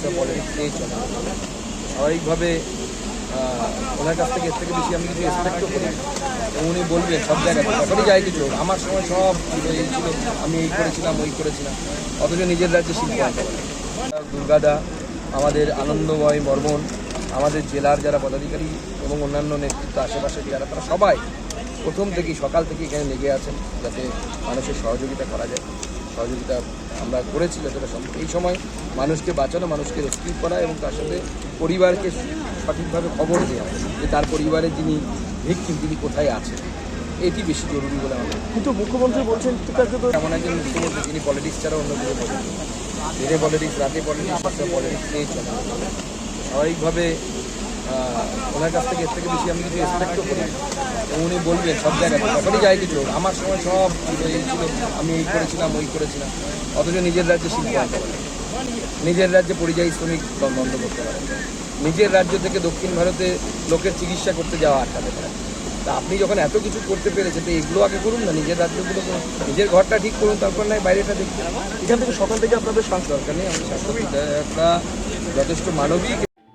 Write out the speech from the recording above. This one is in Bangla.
সবসময় পলিটিক্স নিয়েই চলে স্বাভাবিকভাবে ওনার কাছ থেকে এর থেকে বেশি আমি কিছু এক্সপেক্টও করি। উনি বলবেন সব জায়গাতে যখনই যাই কিছু আমার সময় সব ছিল আমি এই করেছিলাম, ওই করেছিলাম অথচ নিজের রাজ্যে শিল্প। দুর্গাদা, আমাদের আনন্দময় বর্মন, আমাদের জেলার যারা পদাধিকারী এবং অন্যান্য নেতৃত্ব, আশেপাশে যারা, তারা সবাই প্রথম থেকেই, সকাল থেকে এখানে লেগে আছেন, যাতে মানুষের সহযোগিতা করা যায় সহযোগিতা আমরা করেছি যতটা সম্ভব। এই সময় মানুষকে বাঁচানো মানুষকে রেস্কিউ করা এবং তার সাথে পরিবারকে সঠিকভাবে খবর দেওয়া যে তার পরিবারের যিনি ভিকটিম তিনি কোথায় আছেন। এটি বেশি জরুরি বলে আমার কিন্তু মুখ্যমন্ত্রী বলছেন এমন একজন মুখ্যমন্ত্রী যিনি পলিটিক্স ছাড়া অন্য কিছু করেন না। দিনে পলিটিক্স রাতে পলিটিক্স পলিটিক্স নিয়েই চলে। স্বাভাবিকভাবে ওনার কাছ থেকে এর থেকে বেশি আমি কিছু এক্সপেক্টও করি উনি বলবেন সব জায়গায় যখনই যাই কিছু আমার সময় সব ছিল এই ছিল আমি এই করেছিলাম ওই করেছিলাম। অথচ নিজের রাজ্যে শিল্প আনতে নিজের রাজ্যে পরিযায়ী শ্রমিক বন্ধ করতে পারে নিজের রাজ্য থেকে দক্ষিণ ভারতে লোকের চিকিৎসা করতে যাওয়া আটকাতে পারে তা আপনি যখন এত কিছু করতে পেরেছেন তো এগুলো আগে করুন না নিজের রাজ্যগুলো করুন। নিজের ঘরটা ঠিক করুন তারপর নয় বাইরেটা দেখুন। এখান থেকে সকাল থেকে আপনাদের সাংসদ দরকার নেই আমাদের স্বাস্থ্য বিধায়করা যথেষ্ট মানবিক